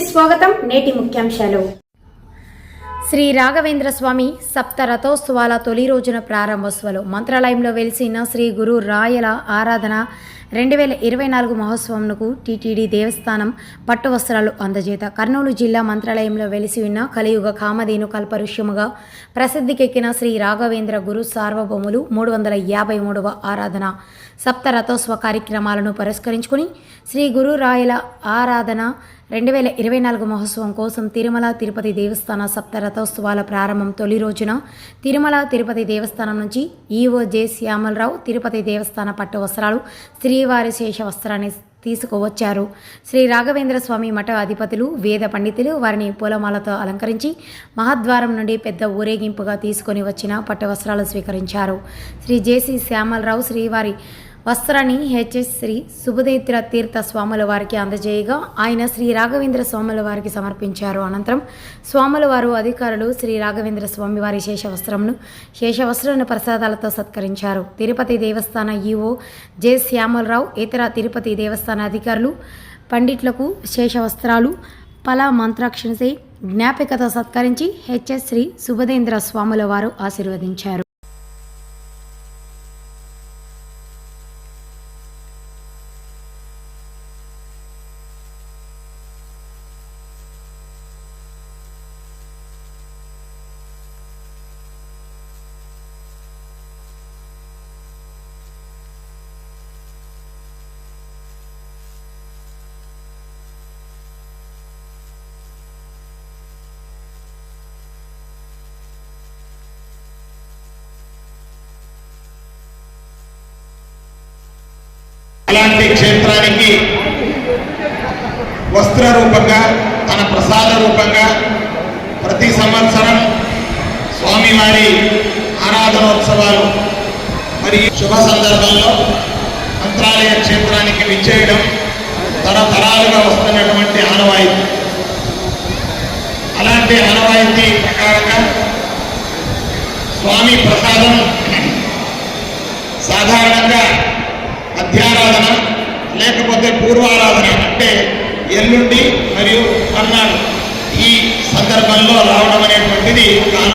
స్వాగతం నేటి ముఖ్యాంశాలు. శ్రీ రాఘవేంద్ర స్వామి సప్త రథోత్సవాల తొలి రోజున ప్రారంభోత్సవాలు. మంత్రాలయంలో వెలిసిన శ్రీ గురు రాయల ఆరాధన రెండు వేల ఇరవై నాలుగు మహోత్సవంకు టీటీడీ దేవస్థానం పట్టు వస్త్రాలు అందజేత. కర్నూలు జిల్లా మంత్రాలయంలో వెలిసి ఉన్న కలియుగ కామధేను కల్పరుష్యముగా ప్రసిద్ధికెక్కిన శ్రీ రాఘవేంద్ర గురు సార్వభౌములు మూడు వందల యాభై మూడవ ఆరాధన సప్త రథోత్సవ కార్యక్రమాలను పురస్కరించుకుని శ్రీ గురు రాయల ఆరాధన రెండు వేల ఇరవై నాలుగు మహోత్సవం కోసం తిరుమల తిరుపతి దేవస్థాన సప్త రథోత్సవాల ప్రారంభం తొలి రోజున తిరుమల తిరుపతి దేవస్థానం నుంచి ఈఓ జె శ్యామలరావు తిరుపతి దేవస్థాన పట్టు వస్త్రాలు శ్రీ శ్రీవారి శేష వస్త్రాన్ని తీసుకువచ్చారు. శ్రీ రాఘవేంద్ర స్వామి మఠ అధిపతులు వేద పండితులు వారిని పూలమాలతో అలంకరించి మహాద్వారం నుండి పెద్ద ఊరేగింపుగా తీసుకొని వచ్చిన పట్టు వస్త్రాలు స్వీకరించారు. శ్రీ జేసి శ్యామలరావు శ్రీవారి వస్త్రాన్ని హెచ్ఎస్ శ్రీ సుభదేత్ర తీర్థ స్వాముల వారికి అందజేయగా ఆయన శ్రీ రాఘవేంద్ర స్వాముల వారికి సమర్పించారు. అనంతరం స్వాముల వారు అధికారులు శ్రీ రాఘవేంద్ర స్వామి వారి శేషవస్త్రంను వస్త్రంను ప్రసాదాలతో సత్కరించారు. తిరుపతి దేవస్థాన ఈఓ జె శ్యామలరావు ఇతర తిరుపతి దేవస్థాన అధికారులు పండిట్లకు శేషవస్త్రాలు పలా మంత్రాక్షణసే జ్ఞాపికతో సత్కరించి హెచ్ఎస్ శ్రీ సుభదేంద్ర స్వాముల వారు ఆశీర్వదించారు. అలాంటి క్షేత్రానికి వస్త్ర రూపంగా తన ప్రసాద రూపంగా ప్రతి సంవత్సరం స్వామివారి ఆరాధనోత్సవాలు మరి శుభ సందర్భంలో మంత్రాలయ క్షేత్రానికి విచ్చేయడం తరతరాలుగా వస్తున్నటువంటి ఆనవాయితీ. అలాంటి ఆనవాయితీ ప్రకారంగా స్వామి ప్రసాదం సాధారణంగా ఆరాధన లేకపోతే పూర్వారాధన అంటే ఎల్లుండి మరియు మర్నాడు ఈ సందర్భంలో రావడం అనేటువంటిది